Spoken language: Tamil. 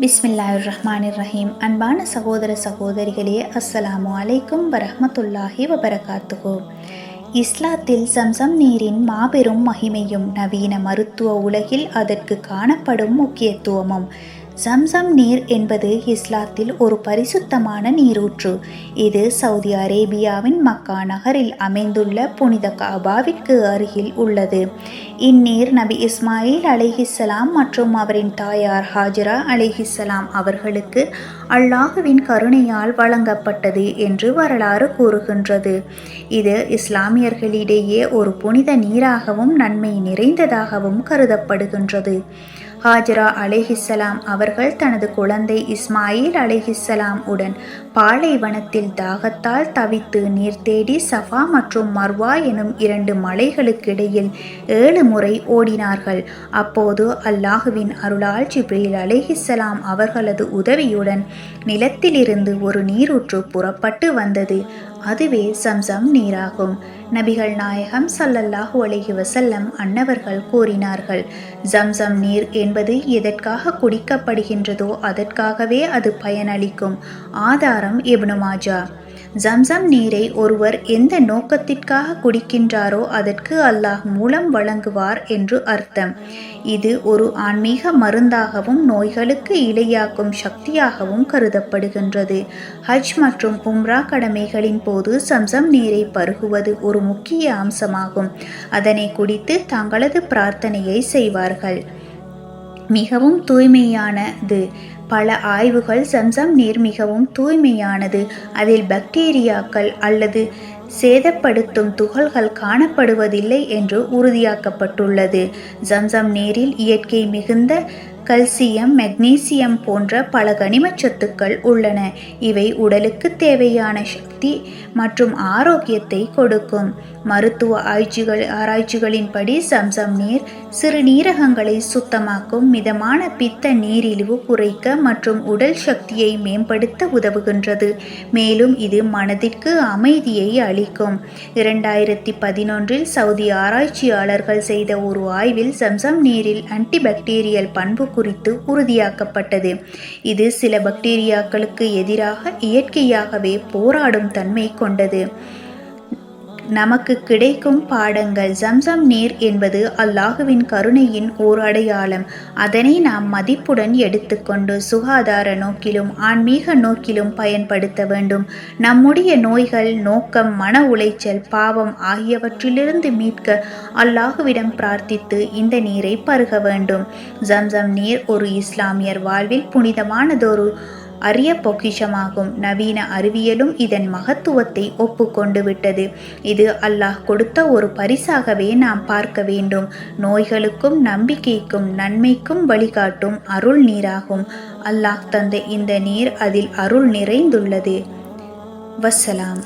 பிஸ்மில்லாஹிர் ரஹ்மானிர் ரஹீம் அன்பான சகோதர சகோதரிகளே அஸ்ஸலாமு அலைக்கும் வரஹமத்துல்லாஹி வபரகாத்துகோ இஸ்லாத்தில் சம்சம் நீரின் மாபெரும் மகிமையும் நவீன மருத்துவ உலகில் அதற்கு காணப்படும் முக்கியத்துவமும். சம்சம் நீர் என்பது இஸ்லாத்தில் ஒரு பரிசுத்தமான நீரூற்று. இது சவுதி அரேபியாவின் மக்கா நகரில் அமைந்துள்ள புனித காபாவிற்கு அருகில் உள்ளது. இந்நீர் நபி இஸ்மாயில் அலிஹிஸ்லாம் மற்றும் அவரின் தாயார் ஹாஜரா அலிஹிஸ்லாம் அவர்களுக்கு அல்லாஹுவின் கருணையால் வழங்கப்பட்டது என்று வரலாறு கூறுகின்றது. இது இஸ்லாமியர்களிடையே ஒரு புனித நீராகவும் நன்மை நிறைந்ததாகவும் கருதப்படுகின்றது. ஹாஜரா அலேஹிஸ்ஸலாம் அவர்கள் தனது குழந்தை இஸ்மாயில் அலிஹிஸ்ஸலாம் உடன் பாலைவனத்தில் தாகத்தால் தவித்து நீர் தேடி சஃபா மற்றும் மர்வா எனும் இரண்டு மலைகளுக்கிடையில் ஏழு முறை ஓடினார்கள். அப்போது அல்லாஹுவின் அருளால் ஜிப்ரீல் அலிஹிஸ்ஸலாம் அவர்களது உதவியுடன் நிலத்திலிருந்து ஒரு நீரூற்று புறப்பட்டு வந்தது. அதுவே சம்சம் நீராகும். நபிகள் நாயகம் சல்லல்லாஹு அலைஹி வசல்லம் அன்னவர்கள் கூறினார்கள் ஜம்சம் நீர் என்பது எதற்காக குடிக்கப்படுகின்றதோ அதற்காகவே அது பயனளிக்கும். ஆதாரம் எப்னு மாஜா. ஜம்சம் நீரை ஒருவர் எந்த நோக்கத்திற்காக குடிக்கின்றாரோ அதற்கு அல்லாஹ் மூலம் வழங்குவார் என்று அர்த்தம். இது ஒரு ஆன்மீக மருந்தாகவும் நோய்களுக்கு இலையாக்கும் சக்தியாகவும் கருதப்படுகின்றது. ஹஜ் மற்றும் உம்ரா கடமைகளின் போது சம்சம் நீரை பருகுவது ஒரு முக்கிய அம்சமாகும். அதனை குடித்து தங்களது பிரார்த்தனையை செய்வார்கள். மிகவும் தூய்மையானது. பல ஆய்வுகள் சம்சம் நீர் மிகவும் தூய்மையானது. அதில் பாக்டீரியாக்கள் அல்லது சேதப்படுத்தும் துகள்கள் காணப்படுவதில்லை என்று உறுதியாக்கப்பட்டுள்ளது. ஜம்சம் நீரில் இயற்கை மிகுந்த கல்சியம் மெக்னீசியம் போன்ற பல கனிமச்சத்துக்கள் உள்ளன. இவை உடலுக்கு தேவையான சக்தி மற்றும் ஆரோக்கியத்தை கொடுக்கும். மருத்துவ ஆய்ச்சிகள் ஆராய்ச்சிகளின்படி சம்சம் நீர் சிறுநீரகங்களை சுத்தமாக்கும் மிதமான பித்த நீரிழிவு குறைக்க மற்றும் உடல் சக்தியை மேம்படுத்த உதவுகின்றது. மேலும் இது மனதிற்கு அமைதியை அளிக்கும். இரண்டாயிரத்தி பதினொன்றில் சவுதி ஆராய்ச்சியாளர்கள் செய்த ஒரு ஆய்வில் சம்சம் நீரில் ஆன்டிபாக்டீரியல் பண்பு குறித்து உறுதியாக்கப்பட்டது. இது சில பாக்டீரியாக்களுக்கு எதிராக இயற்கையாகவே போராடும் தன்மை கொண்டது. நமக்கு கிடைக்கும் பாடங்கள் ஜம்சம் நீர் என்பது அல்லாஹுவின் கருணையின் ஓர் அடையாளம். அதனை நாம் மதிப்புடன் எடுத்துக்கொண்டு சுகாதார நோக்கிலும் ஆன்மீக நோக்கிலும் பயன்படுத்த வேண்டும். நம்முடைய நோய்கள் நோக்கம் மன உளைச்சல் பாவம் ஆகியவற்றிலிருந்து மீட்க அல்லாஹுவிடம் பிரார்த்தித்து இந்த நீரை பருக வேண்டும். ஜம்சம் நீர் ஒரு இஸ்லாமியர் வாழ்வில் புனிதமானதொரு அரிய பொக்கிஷமாகும். நவீன அறிவியலும் இதன் மகத்துவத்தை ஒப்புக்கொண்டு விட்டது இது அல்லாஹ் கொடுத்த ஒரு பரிசாகவே நாம் பார்க்க வேண்டும். நோய்களுக்கும் நம்பிக்கைக்கும் நன்மைக்கும் வழிகாட்டும் அருள் நீராகும். அல்லாஹ் தந்த இந்த நீர் அதில் அருள் நிறைந்துள்ளது. வசலாம்